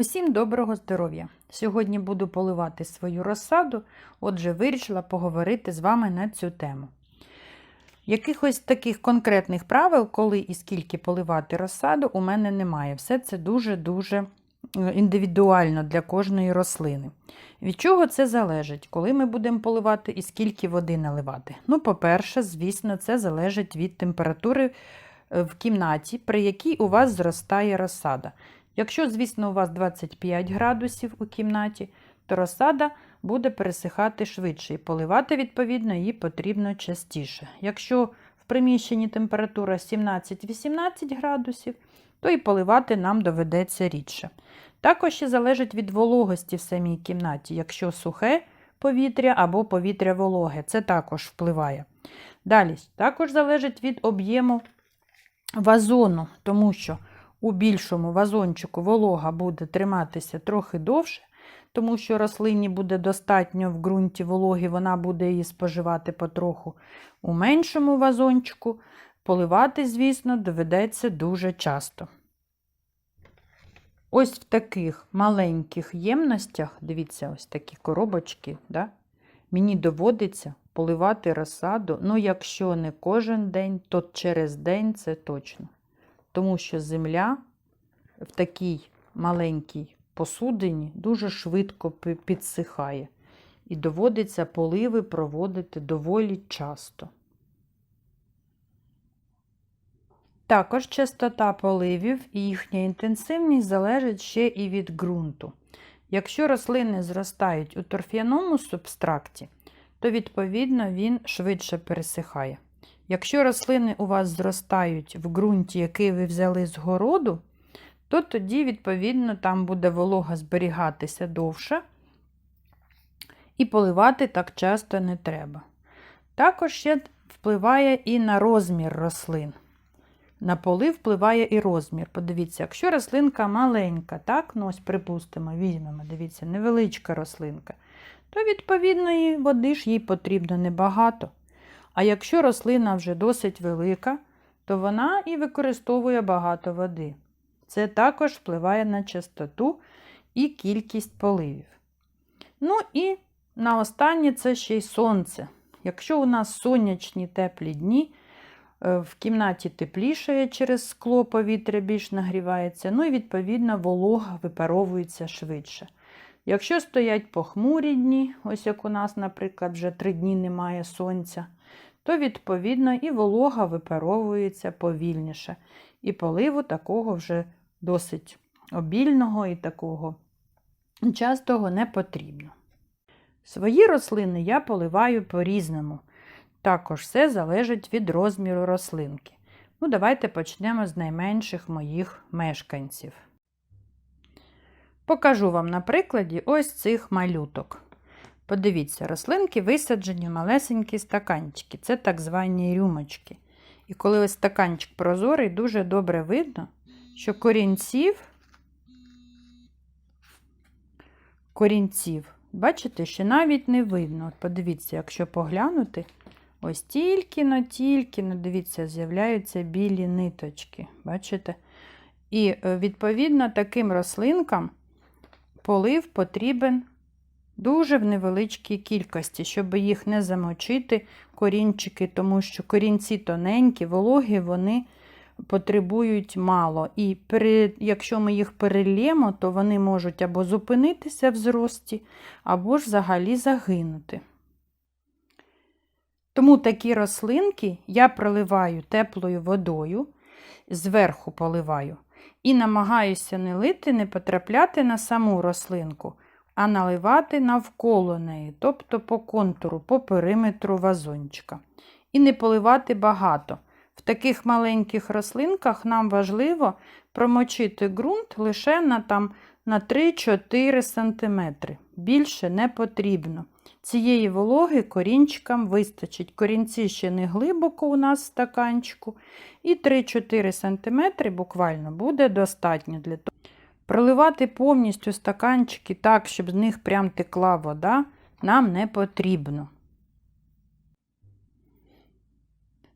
Усім доброго здоров'я! Сьогодні буду поливати свою розсаду, отже, вирішила поговорити з вами на цю тему. Якихось таких конкретних правил, коли і скільки поливати розсаду, у мене немає. Все це дуже-дуже е, індивідуально для кожної рослини. Від чого це залежить, коли ми будемо поливати і скільки води наливати? Ну, по-перше, звісно, це залежить від температури е, в кімнаті, при якій у вас зростає розсада. Якщо, звісно, у вас 25 градусів у кімнаті, то розсада буде пересихати швидше і поливати, відповідно, її потрібно частіше. Якщо в приміщенні температура 17-18 градусів, то і поливати нам доведеться рідше. Також ще залежить від вологості в самій кімнаті. Якщо сухе повітря або повітря вологе, це також впливає. Далі, також залежить від об'єму вазону, тому що у більшому вазончику волога буде триматися трохи довше, тому що рослині буде достатньо в ґрунті вологи, вона буде її споживати потроху. У меншому вазончику поливати, звісно, доведеться дуже часто. Ось в таких маленьких ємностях, дивіться, ось такі коробочки, да? мені доводиться поливати розсаду, ну, якщо не кожен день, то через день це точно тому що земля в такій маленькій посудині дуже швидко підсихає. І доводиться поливи проводити доволі часто. Також частота поливів і їхня інтенсивність залежить ще і від ґрунту. Якщо рослини зростають у торф'яному субстракті, то відповідно він швидше пересихає. Якщо рослини у вас зростають в ґрунті, який ви взяли з городу, то тоді, відповідно, там буде волога зберігатися довше, і поливати так часто не треба. Також ще впливає і на розмір рослин. На полив впливає і розмір. Подивіться, якщо рослинка маленька, так, ну ось припустимо, візьмемо, дивіться, невеличка рослинка, то, відповідно, і води ж їй потрібно небагато. А якщо рослина вже досить велика, то вона і використовує багато води. Це також впливає на частоту і кількість поливів. Ну і на останнє це ще й сонце. Якщо у нас сонячні теплі дні, е, в кімнаті теплішає через скло, повітря більш нагрівається, ну і, відповідно, волога випаровується швидше. Якщо стоять похмурі дні, ось як у нас, наприклад, вже три дні немає сонця, то, відповідно, і волога випаровується повільніше. І поливу такого вже досить обільного і такого частого не потрібно. Свої рослини я поливаю по-різному. Також все залежить від розміру рослинки. Ну, Давайте почнемо з найменших моїх мешканців. Покажу вам на прикладі ось цих малюток. Подивіться, рослинки висаджені в малесенькі стаканчики. Це так звані рюмочки. І коли ось стаканчик прозорий, дуже добре видно, що корінців, корінців, бачите, що навіть не видно. От Подивіться, якщо поглянути, ось тільки-но, тільки-но, дивіться, з'являються білі ниточки. Бачите? І, е, відповідно, таким рослинкам полив потрібен дуже в невеличкій кількості, щоб їх не замочити, корінчики, тому що корінці тоненькі, вологі, вони потребують мало. І при, якщо ми їх перельємо, то вони можуть або зупинитися в зрості, або ж взагалі загинути. Тому такі рослинки я проливаю теплою водою, зверху поливаю, і намагаюся не лити, не потрапляти на саму рослинку а наливати навколо неї, тобто по контуру, по периметру вазончика. І не поливати багато. В таких маленьких рослинках нам важливо промочити ґрунт лише на там, на 3-4 см. Більше не потрібно. Цієї вологи корінчикам вистачить. Корінці ще не глибоко у нас в стаканчику. І 3-4 см буквально буде достатньо для того. Проливати повністю стаканчики так, щоб з них прям текла вода, нам не потрібно.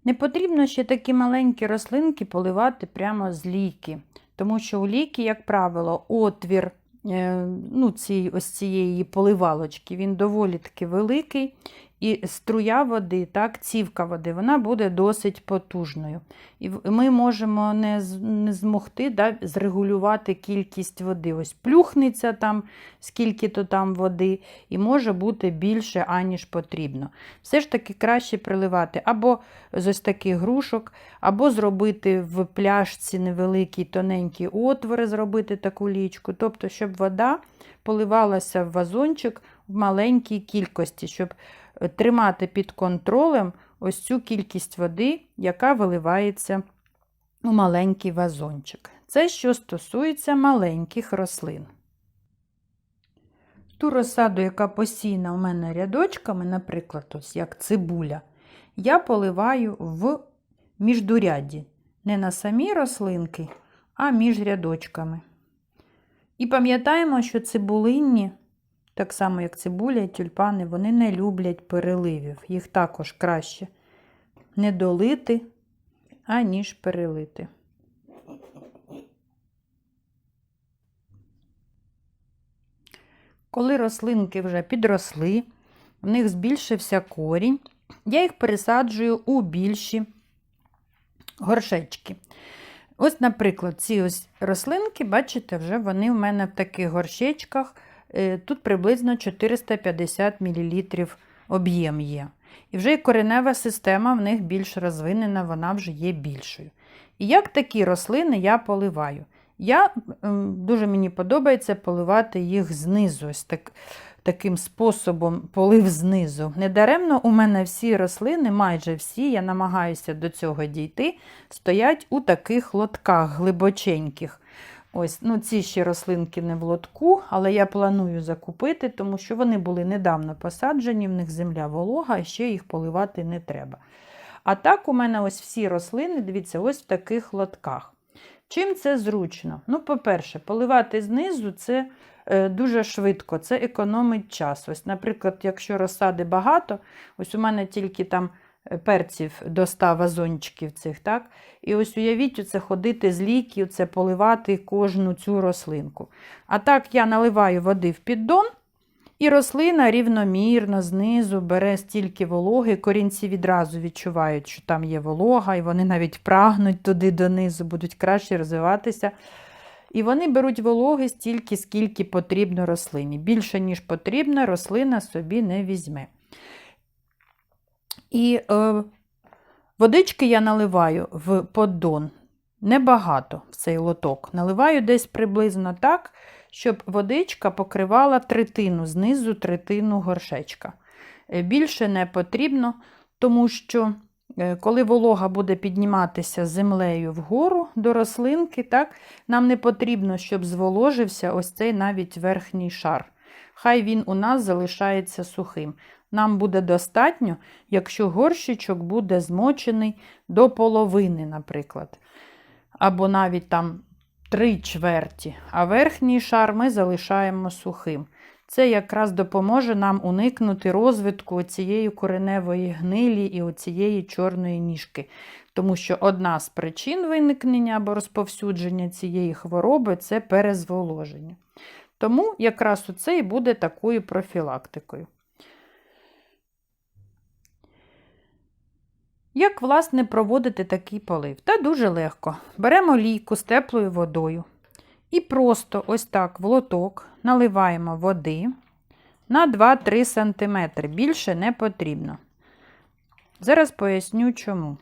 Не потрібно ще такі маленькі рослинки поливати прямо з ліки, тому що у ліки, як правило, отвір е, ну, ці, ось цієї поливалочки, він доволі таки великий. І струя води, так, цівка води, вона буде досить потужною. І ми можемо не, не змогти да, зрегулювати кількість води. Ось плюхнеться там, скільки-то там води, і може бути більше, аніж потрібно. Все ж таки краще приливати або з ось таких грушок, або зробити в пляшці невеликі тоненькі отвори, зробити таку лічку. Тобто, щоб вода поливалася в вазончик в маленькій кількості, щоб тримати під контролем ось цю кількість води, яка виливається у маленький вазончик. Це що стосується маленьких рослин. Ту розсаду, яка посіяна у мене рядочками, наприклад, ось як цибуля, я поливаю в міждурядді. Не на самі рослинки, а між рядочками. І пам'ятаємо, що цибулинні, так само як цибуля і тюльпани, вони не люблять переливів. Їх також краще не долити, аніж перелити. Коли рослинки вже підросли, в них збільшився корінь, я їх пересаджую у більші горшечки. Ось, наприклад, ці ось рослинки, бачите, вже вони в мене в таких горшечках. Е, Тут приблизно 450 мл об'єм є. І вже і коренева система в них більш розвинена, вона вже є більшою. І як такі рослини я поливаю? Я дуже мені подобається поливати їх знизу, ось так, таким способом полив знизу. Недаремно у мене всі рослини, майже всі, я намагаюся до цього дійти, стоять у таких лотках глибоченьких. Ось, ну Ці ще рослинки не в лотку, але я планую закупити, тому що вони були недавно посаджені, в них земля волога, і ще їх поливати не треба. А так, у мене ось всі рослини, дивіться, ось в таких лотках. Чим це зручно? Ну, по-перше, поливати знизу це е, дуже швидко, це економить час. Ось, наприклад, якщо розсади багато, ось у мене тільки там перців до 100 вазончиків цих, так? І ось уявіть, оце ходити з ліків, це поливати кожну цю рослинку. А так я наливаю води в піддон, і рослина рівномірно знизу бере стільки вологи, корінці відразу відчувають, що там є волога, і вони навіть прагнуть туди донизу, будуть краще розвиватися. І вони беруть вологи стільки, скільки потрібно рослині. Більше, ніж потрібно, рослина собі не візьме. І е, водички я наливаю в поддон небагато в цей лоток. Наливаю десь приблизно так, щоб водичка покривала третину, знизу третину горшечка. Е, Більше не потрібно, тому що е, коли волога буде підніматися землею вгору до рослинки, так, нам не потрібно, щоб зволожився ось цей навіть верхній шар. Хай він у нас залишається сухим. Нам буде достатньо, якщо горщичок буде змочений до половини, наприклад. Або навіть там три чверті, а верхній шар ми залишаємо сухим. Це якраз допоможе нам уникнути розвитку цієї кореневої гнилі і оцієї чорної ніжки. Тому що одна з причин виникнення або розповсюдження цієї хвороби це перезволоження. Тому якраз оце і буде такою профілактикою. Як, власне, проводити такий полив? Та дуже легко. Беремо лійку з теплою водою і просто ось так в лоток наливаємо води на 2-3 см. Більше не потрібно. Зараз поясню чому.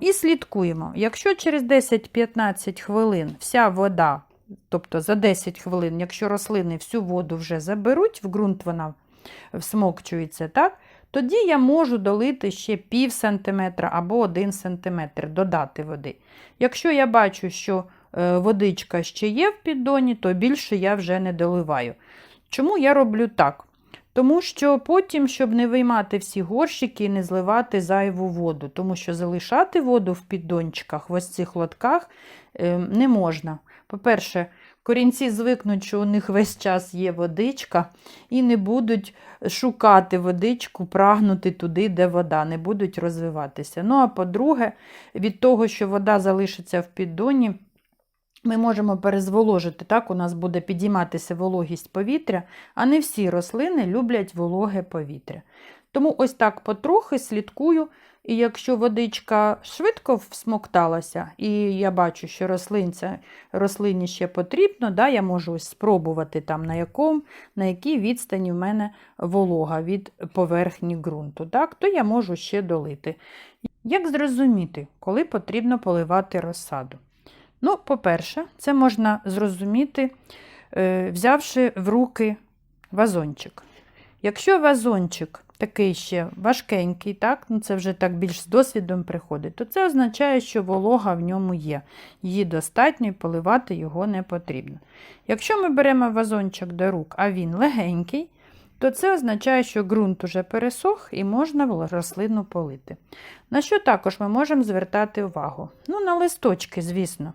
І слідкуємо. Якщо через 10-15 хвилин вся вода, тобто за 10 хвилин, якщо рослини всю воду вже заберуть, в ґрунт вона всмокчується, так? Тоді я можу долити ще пів сантиметра або один сантиметр, додати води. Якщо я бачу, що е, водичка ще є в піддоні, то більше я вже не доливаю. Чому я роблю так? Тому що потім, щоб не виймати всі горщики і не зливати зайву воду, тому що залишати воду в піддончиках, в ось цих лотках е, не можна. По-перше, корінці звикнуть, що у них весь час є водичка, і не будуть шукати водичку, прагнути туди, де вода, не будуть розвиватися. Ну, а по-друге, від того, що вода залишиться в піддоні, ми можемо перезволожити, так, у нас буде підійматися вологість повітря, а не всі рослини люблять вологе повітря. Тому ось так потрохи слідкую, і якщо водичка швидко всмокталася, і я бачу, що рослинця, рослині ще потрібно, да, я можу спробувати, там, на, якому, на якій відстані в мене волога від поверхні ґрунту, так, то я можу ще долити. Як зрозуміти, коли потрібно поливати розсаду? Ну, по-перше, це можна зрозуміти, е, взявши в руки вазончик. Якщо вазончик такий ще важкенький, так, ну це вже так більш з досвідом приходить, то це означає, що волога в ньому є. Її достатньо і поливати його не потрібно. Якщо ми беремо вазончик до рук, а він легенький, то це означає, що ґрунт уже пересох і можна рослину полити. На що також ми можемо звертати увагу? Ну, на листочки, звісно.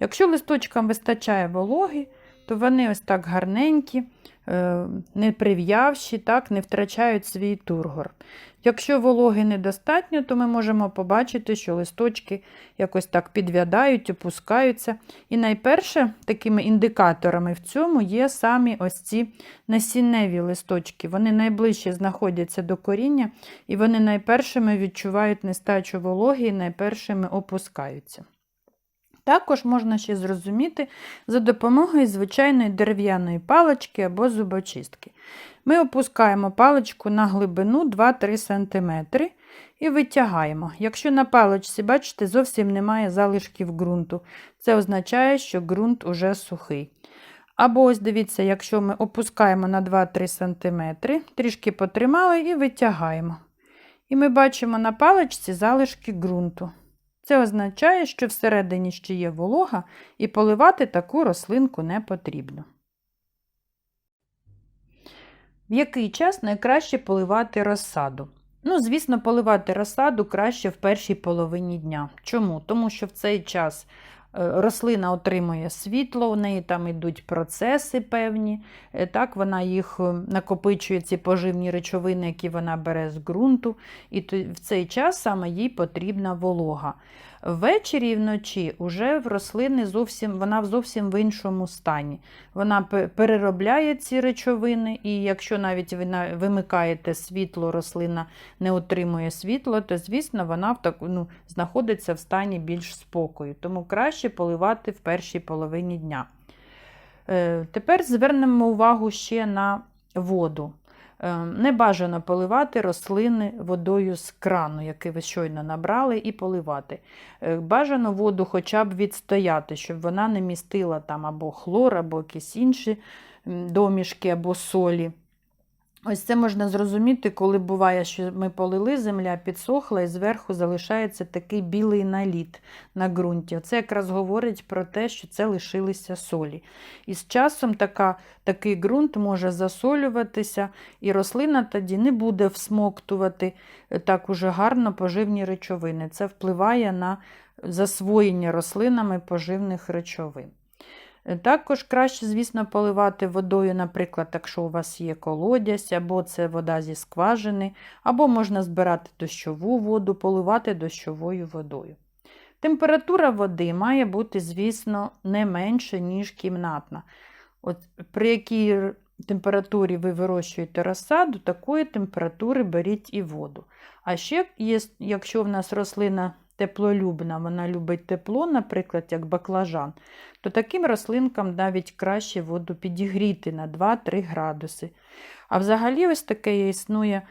Якщо листочкам вистачає вологи, то вони ось так гарненькі, е, не прив'явші, так, не втрачають свій тургор. Якщо вологи недостатньо, то ми можемо побачити, що листочки якось так підвядають, опускаються. І найперше такими індикаторами в цьому є самі ось ці насінневі листочки. Вони найближче знаходяться до коріння, і вони найпершими відчувають нестачу вологи і найпершими опускаються. Також можна ще зрозуміти за допомогою звичайної дерев'яної палички або зубочистки. Ми опускаємо паличку на глибину 2-3 см і витягаємо. Якщо на паличці, бачите, зовсім немає залишків ґрунту, це означає, що ґрунт уже сухий. Або ось дивіться, якщо ми опускаємо на 2-3 см, трішки потримали і витягаємо. І ми бачимо на паличці залишки ґрунту. Це означає, що всередині ще є волога, і поливати таку рослинку не потрібно. В який час найкраще поливати розсаду? Ну, звісно, поливати розсаду краще в першій половині дня. Чому? Тому що в цей час рослина отримує світло, у неї там йдуть процеси певні, е, так, вона їх е, накопичує ці поживні речовини, які вона бере з ґрунту, і в цей час саме їй потрібна волога. Ввечері і вночі вже в рослини зовсім, вона зовсім в іншому стані. Вона переробляє ці речовини, і якщо навіть ви вимикаєте світло, рослина не отримує світло, то, звісно, вона в так, ну, знаходиться в стані більш спокою. Тому краще поливати в першій половині дня. Е, тепер звернемо увагу ще на воду. Ем, не бажано поливати рослини водою з крану, який ви щойно набрали, і поливати. Е, бажано воду хоча б відстояти, щоб вона не містила там або хлор, або якісь інші домішки або солі. Ось це можна зрозуміти, коли буває, що ми полили, земля підсохла і зверху залишається такий білий наліт на ґрунті. Це якраз говорить про те, що це лишилися солі. І з часом така, такий ґрунт може засолюватися, і рослина тоді не буде всмоктувати е, так уже гарно поживні речовини. Це впливає на засвоєння рослинами поживних речовин. Е, також краще, звісно, поливати водою, наприклад, якщо у вас є колодязь, або це вода зі скважини, або можна збирати дощову воду, поливати дощовою водою. Температура води має бути, звісно, не менше, ніж кімнатна. От При якій температурі ви вирощуєте розсаду, такої температури беріть і воду. А ще, якщо в нас рослина теплолюбна, вона любить тепло, наприклад, як баклажан, то таким рослинкам навіть краще воду підігріти на 2-3 градуси. А взагалі, ось таке існує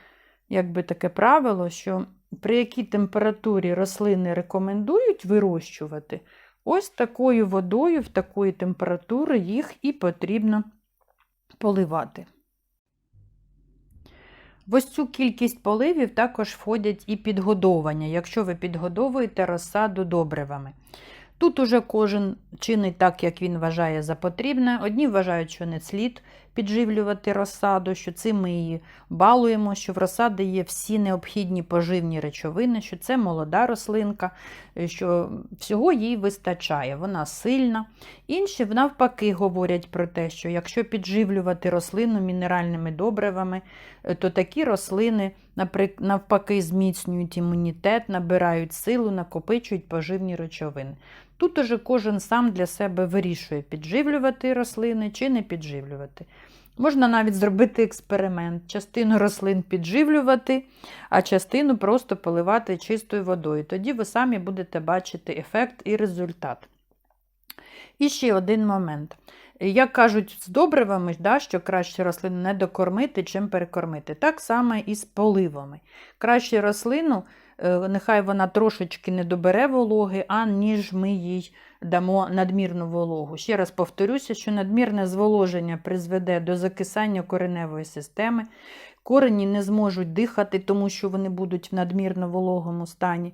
якби таке правило, що при якій температурі рослини рекомендують вирощувати, ось такою водою, в такої температури їх і потрібно поливати. В ось цю кількість поливів також входять і підгодовування, якщо ви підгодовуєте розсаду добривами. Тут уже кожен чинить так, як він вважає за потрібне. Одні вважають, що не слід підживлювати розсаду, що цим ми її балуємо, що в розсади є всі необхідні поживні речовини, що це молода рослинка, що всього їй вистачає, вона сильна. Інші, навпаки, говорять про те, що якщо підживлювати рослину мінеральними добривами, то такі рослини, навпаки, зміцнюють імунітет, набирають силу, накопичують поживні речовини. Тут уже кожен сам для себе вирішує, підживлювати рослини чи не підживлювати. Можна навіть зробити експеримент, частину рослин підживлювати, а частину просто поливати чистою водою. Тоді ви самі будете бачити ефект і результат. І ще один момент. Як кажуть з добривами, да, що краще рослину не докормити, чим перекормити. Так само і з поливами. Краще рослину, нехай вона трошечки не добере вологи, аніж ми їй дамо надмірну вологу. Ще раз повторюся, що надмірне зволоження призведе до закисання кореневої системи. Корені не зможуть дихати, тому що вони будуть в надмірно вологому стані.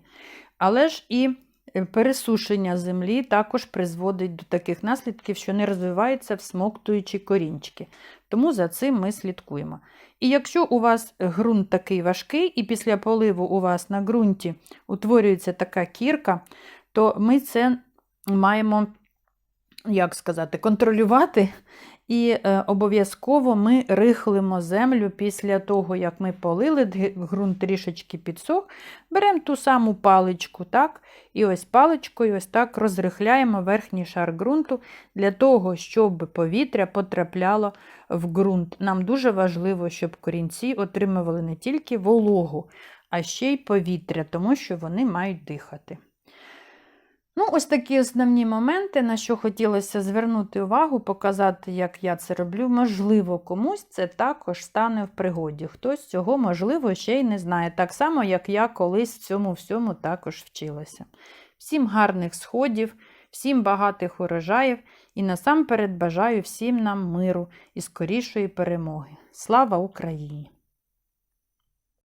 Але ж і е, пересушення землі також призводить до таких наслідків, що не розвиваються всмоктуючі корінчики. Тому за цим ми слідкуємо. І якщо у вас ґрунт такий важкий, і після поливу у вас на ґрунті утворюється така кірка, то ми це маємо, як сказати, контролювати. І е, обов'язково ми рихлимо землю після того, як ми полили, ґрунт трішечки підсох, беремо ту саму паличку, так, і ось паличкою ось так розрихляємо верхній шар ґрунту для того, щоб повітря потрапляло в ґрунт. Нам дуже важливо, щоб корінці отримували не тільки вологу, а ще й повітря, тому що вони мають дихати. Ну, ось такі основні моменти, на що хотілося звернути увагу, показати, як я це роблю. Можливо, комусь це також стане в пригоді. Хтось цього, можливо, ще й не знає. Так само, як я колись в цьому всьому також вчилася. Всім гарних сходів, всім багатих урожаїв і насамперед бажаю всім нам миру і скорішої перемоги. Слава Україні!